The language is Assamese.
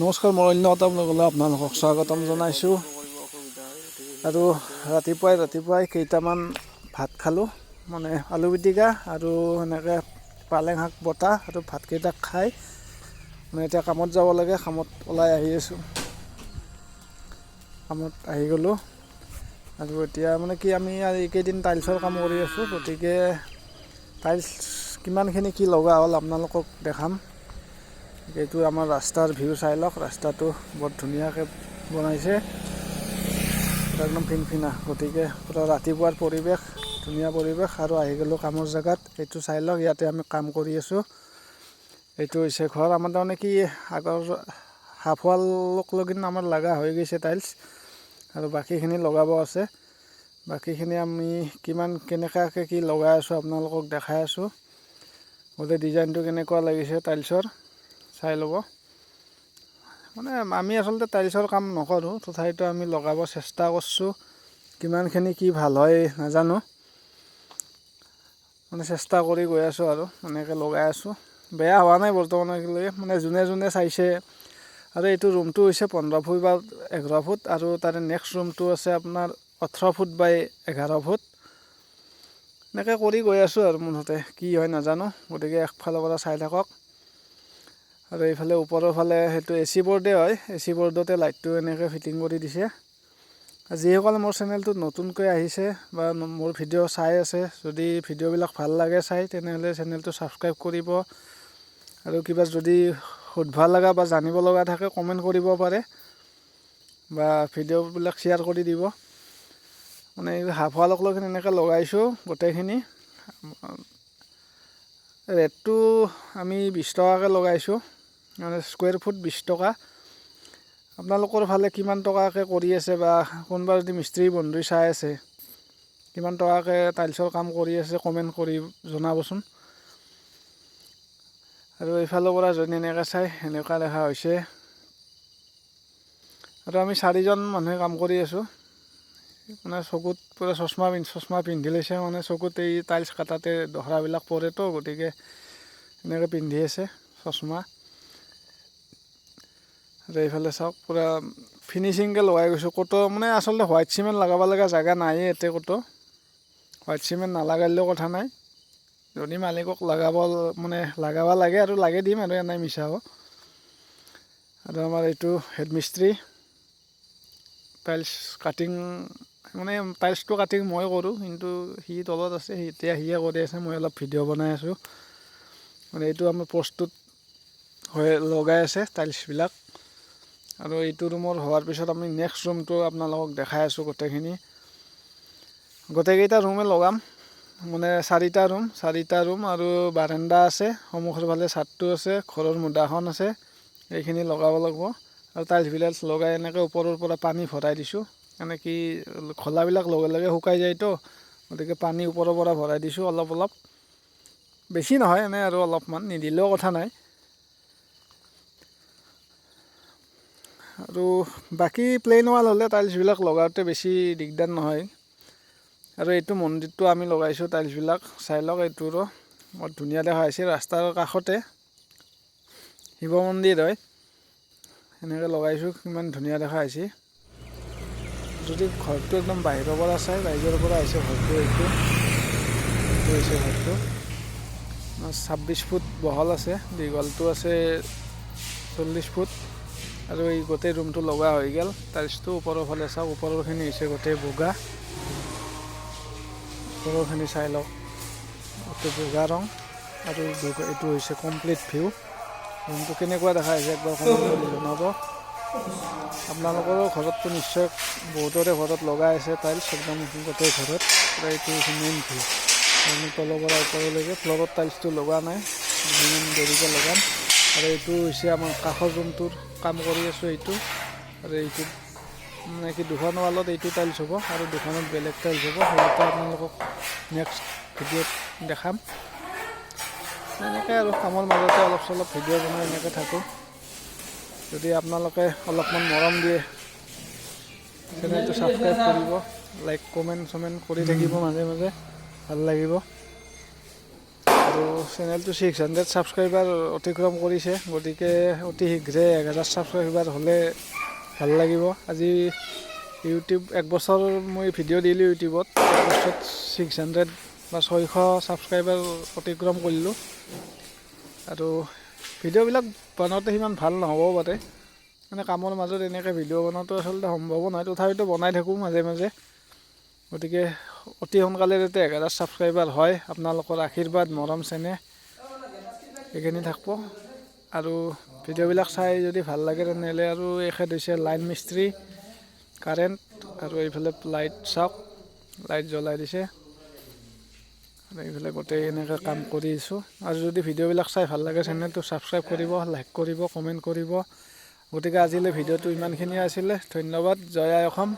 নমস্কাৰ মই অন্যতম লগলৈ আপোনালোকক স্বাগতম জনাইছোঁ। আৰু ৰাতিপুৱাই ৰাতিপুৱাই কেইটামান ভাত খালোঁ মানে আলু পিটিকা আৰু এনেকৈ পালেং শাক বটা আৰু ভাতকেইটা খাই মানে এতিয়া কামত যাব লাগে কামত ওলাই আহি আছোঁ। কামত আহি গ'লোঁ। আৰু এতিয়া মানে কি আমি এইকেইদিন টাইলছৰ কাম কৰি আছোঁ গতিকে টাইলছ কিমানখিনি কি লগা হ'ল আপোনালোকক দেখাম। এইটো আমাৰ ৰাস্তাৰ ভিউ চাই লওক, ৰাস্তাটো বৰ ধুনীয়াকৈ বনাইছে। একদম ফিনফিনা, গতিকে পূৰা ৰাতিপুৱাৰ পৰিৱেশ, ধুনীয়া পৰিৱেশ আৰু আহি গ'লোঁ কামৰ জেগাত। এইটো চাই লওক, ইয়াতে আমি কাম কৰি আছোঁ। এইটো হৈছে ঘৰ। আমাৰ তাৰমানে কি, আগৰ হাফ ৱালক লগিন আমাৰ লগা হৈ গৈছে টাইলছ আৰু বাকীখিনি লগাব আছে। বাকীখিনি আমি কিমান কেনেকুৱাকৈ কি লগাই আছোঁ আপোনালোকক দেখাই আছোঁ। গোটেই ডিজাইনটো কেনেকুৱা লাগিছে টাইলছৰ চাই ল'ব। মানে আমি আচলতে টাইলছৰ কাম নকৰোঁ তথাপিতো আমি লগাব চেষ্টা কৰিছোঁ। কিমানখিনি কি ভাল হয় নাজানো। মানে চেষ্টা কৰি গৈ আছোঁ আৰু এনেকৈ লগাই আছোঁ। বেয়া হোৱা নাই বৰ্তমানলৈকে মানে যোনে যোনে চাইছে। আৰু এইটো ৰুমটো হৈছে পোন্ধৰ ফুট বা এঘাৰ ফুট আৰু তাৰে নেক্সট ৰুমটো আছে আপোনাৰ ওঠৰ ফুট বাই এঘাৰ ফুট। এনেকৈ কৰি গৈ আছোঁ আৰু মুঠতে কি হয় নাজানো। গতিকে একফালৰ পৰা চাই থাকক। আৰু এইফালে ওপৰৰ ফালে সেইটো এ চি বৰ্ডে হয়। এ চি বৰ্ডতে লাইটটো এনেকৈ ফিটিং কৰি দিছে। যিসকলে মোৰ চেনেলটোত নতুনকৈ আহিছে বা মোৰ ভিডিঅ' চাই আছে যদি ভিডিঅ'বিলাক ভাল লাগে চাই তেনেহ'লে চেনেলটো ছাবস্ক্ৰাইব কৰিব। আৰু কিবা যদি সুধিব লগা বা জানিব লগা থাকে কমেণ্ট কৰিব পাৰে। বা ভিডিঅ'বিলাক শ্বেয়াৰ কৰি দিব। মানে হাফ কিনে এনেকৈ লগাইছোঁ গোটেইখিনি। ৰেটটো আমি বিছ টকাকৈ লগাইছোঁ। মানে স্কুৱেৰ ফুট বিছ টকা। আপোনালোকৰ ফালে কিমান টকাকৈ কৰি আছে বা কোনোবা যদি মিস্ত্ৰী বন্ধুই চাই আছে কিমান টকাকৈ টাইলছৰ কাম কৰি আছে কমেণ্ট কৰি জনাবচোন। আৰু এইফালৰ পৰা যদি এনেকৈ চাই এনেকুৱা দেখা হৈছে। আৰু আমি চাৰিজন মানুহে কাম কৰি আছোঁ। মানে চকুত পূৰা চশমা পিন্ধ চশমা পিন্ধি লৈছে মানে চকুত এই টাইলছ কাটাতে দহৰাবিলাক পৰেতো গতিকে এনেকৈ পিন্ধি আছে চশমা। আৰু এইফালে চাওক পূৰা ফিনিচিংকৈ লগাই গৈছোঁ। ক'তো মানে আচলতে হোৱাইট চিমেণ্ট লগাব লগা জেগা নায়েই ইয়াতে ক'তো। হোৱাইট চিমেণ্ট নালাগালেও কথা নাই। যদি মালিকক লগাব মানে লগাব লাগে আৰু লাগে দিম আৰু এনেই মিছা হ'ব আৰু আমাৰ এইটো হেড মিস্ত্ৰী টাইলছ কাটিং মানে টাইলছটো কাটিং মই কৰোঁ কিন্তু সি তলত আছে এতিয়া সিয়ে কৰি আছে মই অলপ ভিডিঅ' বনাই আছোঁ। মানে এইটো আমাৰ প্ৰস্তুত হৈ লগাই আছে টাইলছবিলাক আৰু এইটো ৰুমৰ হোৱাৰ পিছত আমি নেক্সট ৰুমটো আপোনালোকক দেখাই আছোঁ গোটেইখিনি। গোটেইকেইটা ৰুমে লগাম। মানে চাৰিটা ৰুম চাৰিটা ৰুম আৰু বাৰাণ্ডা আছে, সন্মুখৰ ফালে ছাদটো আছে, ঘৰৰ মুধাখন আছে, এইখিনি লগাব লাগিব। আৰু টাইলছবিলাক লগাই এনেকৈ ওপৰৰ পৰা পানী ভৰাই দিছোঁ। মানে কি, খোলাবিলাক লগে লগে শুকাই যায়তো, গতিকে পানী ওপৰৰ পৰা ভৰাই দিছোঁ অলপ অলপ। বেছি নহয় এনেই আৰু অলপমান, নিদিলেও কথা নাই। আৰু বাকী প্লেইন ৱাল হ'লে টাইলছবিলাক লগাওঁতে বেছি দিগদাৰ নহয়। আৰু এইটো মন্দিৰটো আমি লগাইছোঁ টাইলছবিলাক চাই লওক এইটোৰো বৰ ধুনীয়া দেখা হৈছে ৰাস্তাৰ কাষতে। শিৱ মন্দিৰ হয়। এনেকৈ লগাইছোঁ, কিমান ধুনীয়া দেখা হৈছে যদি ঘৰটো একদম বাহিৰৰ পৰা চাই বাহিৰৰ পৰা আহিছে ঘৰটো এইটো। এইটো হৈছে ঘৰটো। ছাব্বিছ ফুট বহল আছে, দীঘলটো আছে চল্লিছ ফুট। আৰু এই গোটেই ৰুমটো লগা হৈ গ'ল। টাইলছটো ওপৰৰ ফালে চাওক, ওপৰৰখিনি হৈছে গোটেই বগা। ওপৰৰখিনি চাই লওক এইটো বগা ৰং। আৰু এইটো হৈছে কমপ্লিট ভিউ ৰুমটো কেনেকুৱা দেখা হৈছে একবাৰ জনাব। আপোনালোকৰো ঘৰততো নিশ্চয় বহুতৰে ঘৰত লগাই আছে টাইলছ একদম গোটেই ঘৰত। এইটো হৈছে মেইন ভিউ আমি তলৰ পৰা ওপৰলৈকে ফ্ল'ৰত টাইলছটো লগোৱা নাই। দুদিনমান দেৰিকৈ লগাম। আৰু এইটো হৈছে আমাৰ কাষৰ ৰুমটোৰ কাম কৰি আছোঁ এইটো। আৰু এইটো মানে কি দুখন ৱালত এইটো টাইলছ হ'ব আৰু দুখনত বেলেগ টাইলছ হ'ব সেইটো আপোনালোকক নেক্সট ভিডিঅ'ত দেখাম। এনেকৈ আৰু কামৰ মাজতে অলপ চলপ ভিডিঅ' বনাই এনেকৈ থাকোঁ। যদি আপোনালোকে অলপমান মৰম দিয়ে চেনেলটো ছাবস্ক্ৰাইব কৰিব লাইক কমেণ্ট চমেণ্ট কৰি থাকিব মাজে মাজে ভালো লাগিব। আৰু চেনেলটো ছিক্স হাণ্ড্ৰেড ছাবস্ক্ৰাইবাৰ অতিক্ৰম কৰিছে। গতিকে অতি শীঘ্ৰে এক হাজাৰ ছাবস্ক্ৰাইবাৰ হ'লে ভাল লাগিব। আজি ইউটিউব এক বছৰ মই ভিডিঅ' দিলোঁ ইউটিউবত তাৰপিছত ছিক্স হাণ্ড্ৰেড বা ছয়শ ছাবস্ক্ৰাইবাৰ অতিক্ৰম কৰিলোঁ। আৰু ভিডিঅ'বিলাক বনাওঁতে সিমান ভাল নহ'বও পাৰে মানে কামৰ মাজত এনেকৈ ভিডিঅ' বনোৱাটো আচলতে সম্ভৱো নহয়। তথাপিতো বনাই থাকোঁ মাজে মাজে। গতিকে অতি সোনকালে যাতে হাজাৰ ছাবস্ক্ৰাইবাৰ হয়। আপোনালোকৰ আশীৰ্বাদ, মৰম, চেনেহ, এইখিনি থাকিব। আৰু ভিডিঅ'বিলাক চাই যদি ভালো লাগে তেনেহ'লে আৰু এখেত হৈছে লাইন মিস্ত্ৰী, কাৰেণ্ট, আৰু এইফালে লাইট চাওক, লাইট জ্বলাই দিছে। এইফালে গোটেই এনেকৈ কাম কৰি আছোঁ। আৰু যদি ভিডিঅ'বিলাক চাই ভালো লাগে চেনেলটো ছাবস্ক্ৰাইব কৰিব লাইক কৰিব কমেণ্ট কৰিব। গতিকে আজিলৈ ভিডিঅ'টো ইমানখিনিয়ে আছিলে। ধন্যবাদ। জয় আই অসম।